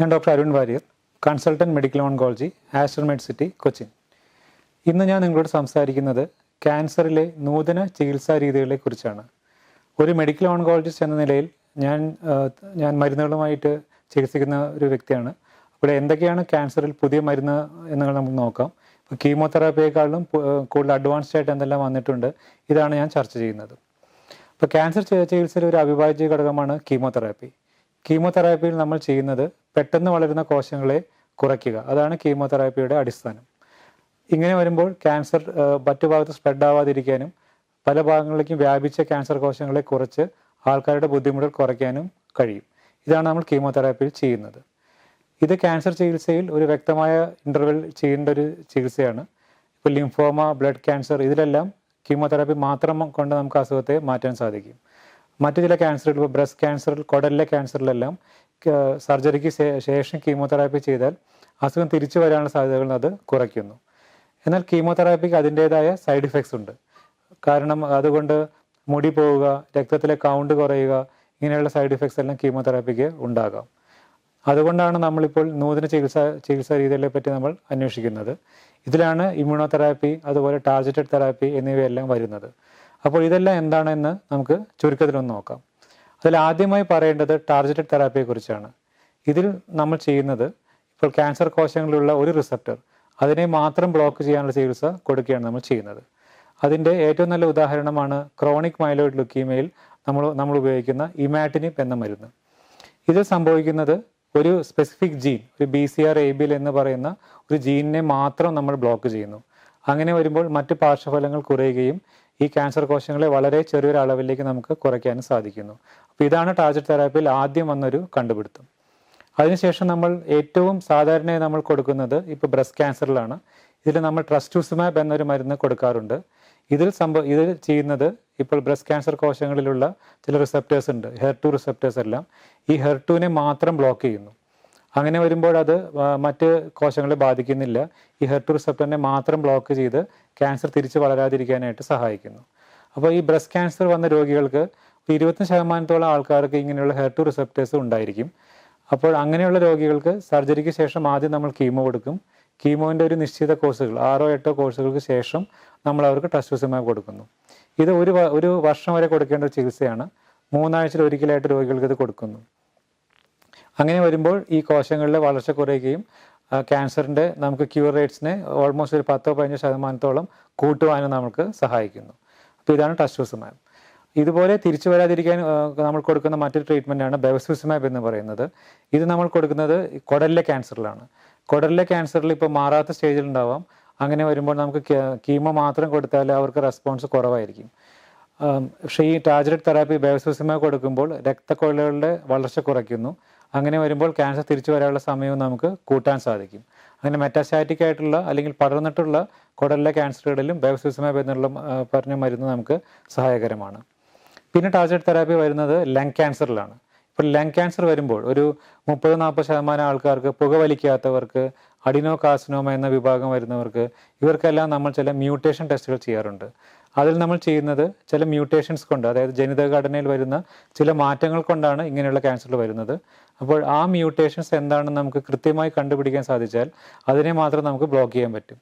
ഞാൻ doctor Arun Warrier consultant medical oncology Aster Med City Cochin ഇന്ന് ഞാൻ നിങ്ങളോട് സംസാരിക്കുന്നത് ക്യാൻസറിലെ നൂതന ചികിത്സാ രീതികളെ കുറിച്ചാണ്. ഒരു മെഡിക്കൽ ഓൺകോളജിസ്റ്റ് എന്ന നിലയിൽ ഞാൻ ഞാൻ മരുന്നുകളുമായിട്ട് ചികിത്സിക്കുന്ന ഒരു വ്യക്തിയാണ്. അപ്പോൾ എന്തൊക്കെയാണ് ക്യാൻസറിൽ പുതിയ മരുന്ന് എന്നുകൾ നമുക്ക് നോക്കാം. ഇപ്പോൾ കീമോതെറാപ്പിയെക്കാളും കൂടുതൽ അഡ്വാൻസ്ഡ് ആയിട്ട് എന്തെല്ലാം വന്നിട്ടുണ്ട് ഇതാണ് ഞാൻ ചർച്ച ചെയ്യുന്നത്. അപ്പോൾ ക്യാൻസർ ചികിത്സയിലെ ഒരു അവിഭാജ്യ ഘടകമാണ് കീമോതെറാപ്പി. കീമോതെറാപ്പിയിൽ നമ്മൾ ചെയ്യുന്നത് പെട്ടെന്ന് വളരുന്ന കോശങ്ങളെ കുറയ്ക്കുക. അതാണ് കീമോതെറാപ്പിയുടെ അടിസ്ഥാനം. ഇങ്ങനെ വരുമ്പോൾ ക്യാൻസർ മറ്റു ഭാഗത്ത് സ്പ്രെഡ് ആവാതിരിക്കാനും പല ഭാഗങ്ങളിലേക്കും വ്യാപിച്ച ക്യാൻസർ കോശങ്ങളെ കുറച്ച് ആൾക്കാരുടെ ബുദ്ധിമുട്ടുകൾ കുറയ്ക്കാനും കഴിയും. ഇതാണ് നമ്മൾ കീമോതെറാപ്പിയിൽ ചെയ്യുന്നത്. ഇത് ക്യാൻസർ ചികിത്സയിൽ ഒരു വ്യക്തമായ ഇന്റർവെൽ ചെയ്യേണ്ട ഒരു ചികിത്സയാണ്. ഇപ്പോൾ ലിംഫോമ ബ്ലഡ് ക്യാൻസർ ഇതിലെല്ലാം കീമോതെറാപ്പി മാത്രം കൊണ്ട് നമുക്ക് അസുഖത്തെ മാറ്റാൻ സാധിക്കും. മറ്റു ചില ക്യാൻസറുകൾ ഇപ്പോൾ ബ്രസ്റ്റ് ക്യാൻസറിൽ കുടലിലെ ക്യാൻസറിലെല്ലാം സർജറിക്ക് ശേഷം കീമോതെറാപ്പി ചെയ്താൽ അസുഖം തിരിച്ചു വരാനുള്ള സാധ്യതകൾ അത് കുറയ്ക്കുന്നു. എന്നാൽ കീമോതെറാപ്പിക്ക് അതിന്റേതായ സൈഡ് ഇഫക്ട്സ് ഉണ്ട്. കാരണം അതുകൊണ്ട് മുടി പോവുക രക്തത്തിലെ കൗണ്ട് കുറയുക ഇങ്ങനെയുള്ള സൈഡ് ഇഫക്ട്സ് എല്ലാം കീമോതെറാപ്പിക്ക് ഉണ്ടാകാം. അതുകൊണ്ടാണ് നമ്മളിപ്പോൾ നൂതന ചികിത്സ ചികിത്സാ രീതികളെ പറ്റി നമ്മൾ അന്വേഷിക്കുന്നത്. ഇതിലാണ് ഇമ്മ്യൂണോതെറാപ്പി അതുപോലെ ടാർജറ്റഡ് തെറാപ്പി എന്നിവയെല്ലാം വരുന്നത്. അപ്പോൾ ഇതെല്ലാം എന്താണെന്ന് നമുക്ക് ചുരുക്കത്തിലൊന്ന് നോക്കാം. അതിൽ ആദ്യമായി പറയേണ്ടത് ടാർജറ്റഡ് തെറാപ്പിയെ കുറിച്ചാണ് ഇതിൽ നമ്മൾ ചെയ്യുന്നത് ഇപ്പോൾ ക്യാൻസർ കോശങ്ങളിലുള്ള ഒരു റിസപ്റ്റർ അതിനെ മാത്രം ബ്ലോക്ക് ചെയ്യാനുള്ള ചികിത്സ കൊടുക്കുകയാണ് നമ്മൾ ചെയ്യുന്നത്. അതിന്റെ ഏറ്റവും നല്ല ഉദാഹരണമാണ് ക്രോണിക് മൈലോയിഡ് ലുക്കീമയിൽ നമ്മൾ നമ്മൾ ഉപയോഗിക്കുന്ന ഇമാറ്റിനിപ്പ് എന്ന മരുന്ന്. ഇത് സംഭവിക്കുന്നത് ഒരു സ്പെസിഫിക് ജീൻ ഒരു B C R A bill എന്ന് പറയുന്ന ഒരു ജീനിനെ മാത്രം നമ്മൾ ബ്ലോക്ക് ചെയ്യുന്നു. അങ്ങനെ വരുമ്പോൾ മറ്റ് പാർശ്വഫലങ്ങൾ കുറയുകയും ഈ ക്യാൻസർ കോശങ്ങളെ വളരെ ചെറിയൊരു അളവിലേക്ക് നമുക്ക് കുറയ്ക്കാനും സാധിക്കുന്നു. അപ്പോൾ ഇതാണ് ടാർജറ്റ് തെറാപ്പിയിൽ ആദ്യം വന്നൊരു കണ്ടുപിടുത്തം. അതിനുശേഷം നമ്മൾ ഏറ്റവും സാധാരണയായി നമ്മൾ കൊടുക്കുന്നത് ഇപ്പോൾ ബ്രസ്റ്റ് ക്യാൻസറിലാണ് ഇതിൽ നമ്മൾ ട്രസ്റ്റുസുമാബ് എന്നൊരു മരുന്ന് കൊടുക്കാറുണ്ട്. ഇതിൽ സംഭവ ഇതിൽ ചെയ്യുന്നത് ഇപ്പോൾ ബ്രസ്റ്റ് ക്യാൻസർ കോശങ്ങളിലുള്ള ചില റിസപ്റ്റേഴ്സ് ഉണ്ട്. ഹെർ ടു റിസപ്റ്റേഴ്സ് എല്ലാം. ഈ ഹെർ ടുവിനെ മാത്രം ബ്ലോക്ക് ചെയ്യുന്നു. അങ്ങനെ വരുമ്പോൾ അത് മറ്റ് കോശങ്ങളെ ബാധിക്കുന്നില്ല. ഈ ഹെർട്ടു റിസപ്റ്ററിനെ മാത്രം ബ്ലോക്ക് ചെയ്ത് ക്യാൻസർ തിരിച്ച് വളരാതിരിക്കാനായിട്ട് സഹായിക്കുന്നു. അപ്പോൾ ഈ ബ്രസ്റ്റ് ക്യാൻസർ വന്ന രോഗികൾക്ക് ഒരു ഇരുപത്തഞ്ച് ശതമാനത്തോളം ആൾക്കാർക്ക് ഇങ്ങനെയുള്ള ഹെർട്ടു റിസപ്റ്റേഴ്സ് ഉണ്ടായിരിക്കും. അപ്പോൾ അങ്ങനെയുള്ള രോഗികൾക്ക് സർജറിക്ക് ശേഷം ആദ്യം നമ്മൾ കീമോ കൊടുക്കും. കീമോന്റെ ഒരു നിശ്ചിത കോഴ്സുകൾ ആറോ എട്ടോ കോഴ്സുകൾക്ക് ശേഷം നമ്മൾ അവർക്ക് ടസ്റ്റുസുമായി കൊടുക്കുന്നു. ഇത് ഒരു ഒരു വർഷം വരെ കൊടുക്കേണ്ട ഒരു ചികിത്സയാണ്. മൂന്നാഴ്ചയിൽ ഒരിക്കലായിട്ട് രോഗികൾക്ക് ഇത് കൊടുക്കുന്നു. അങ്ങനെ വരുമ്പോൾ ഈ കോശങ്ങളിലെ വളർച്ച കുറയുകയും ക്യാൻസറിന്റെ നമുക്ക് ക്യൂർ റേറ്റ്സിനെ ഓൾമോസ്റ്റ് ഒരു പത്തോ പതിനഞ്ചോ ശതമാനത്തോളം കൂട്ടുവാനും നമുക്ക് സഹായിക്കുന്നു. അപ്പോൾ ഇതാണ് ടസ്റ്റുസുമാബ്. ഇതുപോലെ തിരിച്ചു വരാതിരിക്കാൻ നമ്മൾ കൊടുക്കുന്ന മറ്റൊരു ട്രീറ്റ്മെന്റാണ് ബെവസുസുമാബ് എന്ന് പറയുന്നത്. ഇത് നമ്മൾ കൊടുക്കുന്നത് കുടലിലെ ക്യാൻസറിലാണ്. കുടലിലെ ക്യാൻസറിൽ ഇപ്പോൾ മാറാത്ത സ്റ്റേജിൽ ഉണ്ടാവാം അങ്ങനെ വരുമ്പോൾ നമുക്ക് കീമോ മാത്രം കൊടുത്താൽ അവർക്ക് റെസ്പോൺസ് കുറവായിരിക്കും. പക്ഷേ ഈ ടാജറ്റ് തെറാപ്പി ബയോസിസിമ കൊടുക്കുമ്പോൾ രക്തക്കൊഴലുകളുടെ വളർച്ച കുറയ്ക്കുന്നു. അങ്ങനെ വരുമ്പോൾ ക്യാൻസർ തിരിച്ചു വരാനുള്ള സമയവും നമുക്ക് കൂട്ടാൻ സാധിക്കും. അങ്ങനെ മെറ്റാസ്റ്റാറ്റിക് ആയിട്ടുള്ള അല്ലെങ്കിൽ പടർന്നിട്ടുള്ള കുടലിലെ ക്യാൻസറുകളിലും ബയോസിസമായി എന്നുള്ള പറഞ്ഞ മരുന്ന് നമുക്ക് സഹായകരമാണ്. പിന്നെ ടാർജറ്റ് തെറാപ്പി വരുന്നത് ലങ് ക്യാൻസറിലാണ് ഇപ്പോൾ ലങ് ക്യാൻസർ വരുമ്പോൾ ഒരു മുപ്പത് നാൽപ്പത് ശതമാനം ആൾക്കാർക്ക് പുകവലിക്കാത്തവർക്ക് അഡിനോ കാസിനോമ എന്ന വിഭാഗം വരുന്നവർക്ക് ഇവർക്കെല്ലാം നമ്മൾ ചില മ്യൂട്ടേഷൻ ടെസ്റ്റുകൾ ചെയ്യാറുണ്ട്. അതിൽ നമ്മൾ ചെയ്യുന്നത് ചില മ്യൂട്ടേഷൻസ് കൊണ്ട് അതായത് ജനിതക ഘടനയിൽ വരുന്ന ചില മാറ്റങ്ങൾ കൊണ്ടാണ് ഇങ്ങനെയുള്ള ക്യാൻസർ വരുന്നത്. അപ്പോൾ ആ മ്യൂട്ടേഷൻസ് എന്താണെന്ന് നമുക്ക് കൃത്യമായി കണ്ടുപിടിക്കാൻ സാധിച്ചാൽ അതിനെ മാത്രം നമുക്ക് ബ്ലോക്ക് ചെയ്യാൻ പറ്റും.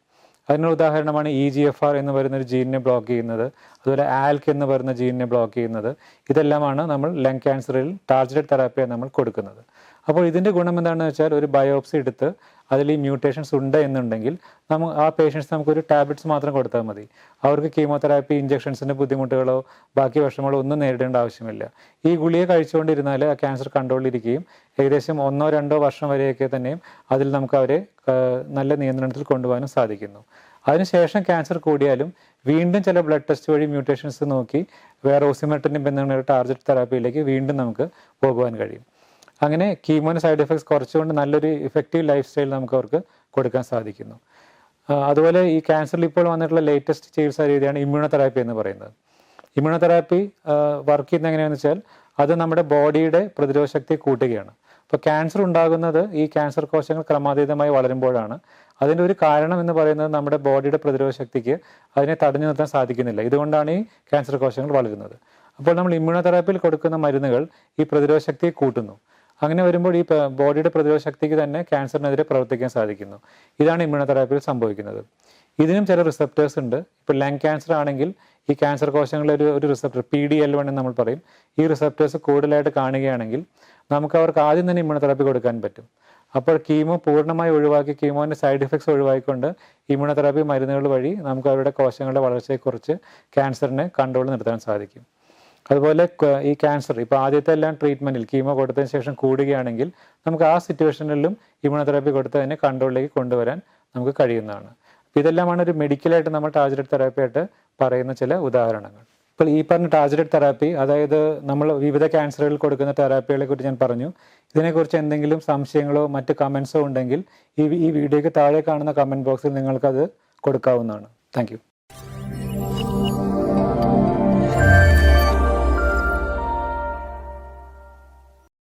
അതിനൊരു ഉദാഹരണമാണ് ഇ ജി എഫ് ആർ എന്ന് പറയുന്ന ഒരു ജീനിനെ ബ്ലോക്ക് ചെയ്യുന്നത്. അതുപോലെ ആൽക്ക് എന്ന് പറയുന്ന ജീനിനെ ബ്ലോക്ക് ചെയ്യുന്നത്. ഇതെല്ലാമാണ് നമ്മൾ ലങ് ക്യാൻസറിൽ ടാർജറ്റഡ് തെറാപ്പിയാണ് നമ്മൾ കൊടുക്കുന്നത്. അപ്പോൾ ഇതിന്റെ ഗുണം എന്താണെന്ന് വെച്ചാൽ ഒരു ബയോപ്സി എടുത്ത് അതിൽ ഈ മ്യൂട്ടേഷൻസ് ഉണ്ട് എന്നുണ്ടെങ്കിൽ നമുക്ക് ആ പേഷ്യൻസ് നമുക്കൊരു ടാബ്ലറ്റ്സ് മാത്രം കൊടുത്താൽ മതി. അവർക്ക് കീമോതെറാപ്പി ഇഞ്ചക്ഷൻസിന്റെ ബുദ്ധിമുട്ടുകളോ ബാക്കി വിഷമങ്ങളോ ഒന്നും നേരിടേണ്ട ആവശ്യമില്ല. ഈ ഗുളിയെ കഴിച്ചുകൊണ്ടിരുന്നാൽ ആ ക്യാൻസർ കൺട്രോളിലിരിക്കുകയും ഏകദേശം ഒന്നോ രണ്ടോ വർഷം വരെയൊക്കെ തന്നെയും അതിൽ നമുക്ക് അവരെ നല്ല നിയന്ത്രണത്തിൽ കൊണ്ടുപോകാനും സാധിക്കുന്നു. അതിനുശേഷം ക്യാൻസർ കൂടിയാലും വീണ്ടും ചില ബ്ലഡ് ടെസ്റ്റ് വഴി മ്യൂട്ടേഷൻസ് നോക്കി വേറെ ഓസിമെട്ടിന്റെ ബന്ധങ്ങളുടെ ടാർജറ്റ് തെറാപ്പിയിലേക്ക് വീണ്ടും നമുക്ക് പോകുവാൻ കഴിയും. അങ്ങനെ കീമോന് സൈഡ് എഫക്ട്സ് കുറച്ചുകൊണ്ട് നല്ലൊരു ഇഫക്റ്റീവ് ലൈഫ് സ്റ്റൈൽ നമുക്ക് അവർക്ക് കൊടുക്കാൻ സാധിക്കുന്നു. അതുപോലെ ഈ ക്യാൻസറിൽ ഇപ്പോൾ വന്നിട്ടുള്ള ലേറ്റസ്റ്റ് ചികിത്സാ രീതിയാണ് ഇമ്മ്യൂണോതെറാപ്പി എന്ന് പറയുന്നത്. ഇമ്മ്യൂണോതെറാപ്പി വർക്ക് ചെയ്യുന്നത് എങ്ങനെയാണെന്ന് വെച്ചാൽ അത് നമ്മുടെ ബോഡിയുടെ പ്രതിരോധ ശക്തി കൂട്ടുകയാണ്. അപ്പോൾ ക്യാൻസർ ഉണ്ടാകുന്നത് ഈ ക്യാൻസർ കോശങ്ങൾ ക്രമാതീതമായി വളരുമ്പോഴാണ്. അതിന്റെ ഒരു കാരണം എന്ന് പറയുന്നത് നമ്മുടെ ബോഡിയുടെ പ്രതിരോധ ശക്തിക്ക് അതിനെ തടഞ്ഞു നിർത്താൻ സാധിക്കുന്നില്ല. ഇതുകൊണ്ടാണ് ഈ ക്യാൻസർ കോശങ്ങൾ വളരുന്നത്. അപ്പോൾ നമ്മൾ ഇമ്മ്യൂണോതെറാപ്പിയിൽ കൊടുക്കുന്ന മരുന്നുകൾ ഈ പ്രതിരോധ ശക്തിയെ കൂട്ടുന്നു. അങ്ങനെ വരുമ്പോൾ ഈ ബോഡിയുടെ പ്രതിരോധ ശക്തിക്ക് തന്നെ ക്യാൻസറിനെതിരെ പ്രവർത്തിക്കാൻ സാധിക്കുന്നു. ഇതാണ് ഇമ്മ്യൂണോതെറാപ്പിയിൽ സംഭവിക്കുന്നത്. ഇതിനും ചില റിസപ്റ്റേഴ്സ് ഉണ്ട്. ഇപ്പോൾ ലങ് ക്യാൻസർ ആണെങ്കിൽ ഈ ക്യാൻസർ കോശങ്ങളിലെ ഒരു ഒരു receptor P D L one എന്ന് നമ്മൾ പറയും. ഈ റിസപ്റ്റേഴ്സ് കൂടുതലായിട്ട് കാണുകയാണെങ്കിൽ നമുക്ക് അവർക്ക് ആദ്യം തന്നെ ഇമ്മ്യൂണോതെറാപ്പി കൊടുക്കാൻ പറ്റും. അപ്പോൾ കീമോ പൂർണമായി ഒഴിവാക്കി കീമോന്റെ സൈഡ് ഇഫക്ട്സ് ഒഴിവാക്കിക്കൊണ്ട് ഇമ്മ്യൂണോതെറാപ്പി മരുന്നുകൾ വഴി നമുക്ക് അവരുടെ കോശങ്ങളുടെ വളർച്ചയെക്കുറിച്ച് ക്യാൻസറിനെ കൺട്രോൾ നിർത്താൻ സാധിക്കും. അതുപോലെ ഈ ക്യാൻസർ ഇപ്പോൾ ആദ്യത്തെ എല്ലാം ട്രീറ്റ്മെന്റിൽ കീമോ കൊടുത്തതിന് ശേഷം കൂടുകയാണെങ്കിൽ നമുക്ക് ആ സിറ്റുവേഷനിലും ഇമ്യൂണോതെറാപ്പി കൊടുത്ത് തന്നെ കൺട്രോളിലേക്ക് കൊണ്ടുവരാൻ നമുക്ക് കഴിയുന്നതാണ്. അപ്പോൾ ഇതെല്ലാമാണ് ഒരു മെഡിക്കലായിട്ട് നമ്മൾ ടാർജറ്റഡ് തെറാപ്പി ആയിട്ട് പറയുന്ന ചില ഉദാഹരണങ്ങൾ. ഇപ്പോൾ ഈ പറഞ്ഞ ടാർജറ്റഡ് തെറാപ്പി അതായത് നമ്മൾ വിവിധ ക്യാൻസറുകൾ കൊടുക്കുന്ന തെറാപ്പികളെ കുറിച്ച് ഞാൻ പറഞ്ഞു. ഇതിനെക്കുറിച്ച് എന്തെങ്കിലും സംശയങ്ങളോ മറ്റ് കമൻസോ ഉണ്ടെങ്കിൽ ഈ ഈ വീഡിയോയ്ക്ക് താഴെ കാണുന്ന കമന്റ് ബോക്സിൽ നിങ്ങൾക്കത് കൊടുക്കാവുന്നതാണ്. താങ്ക്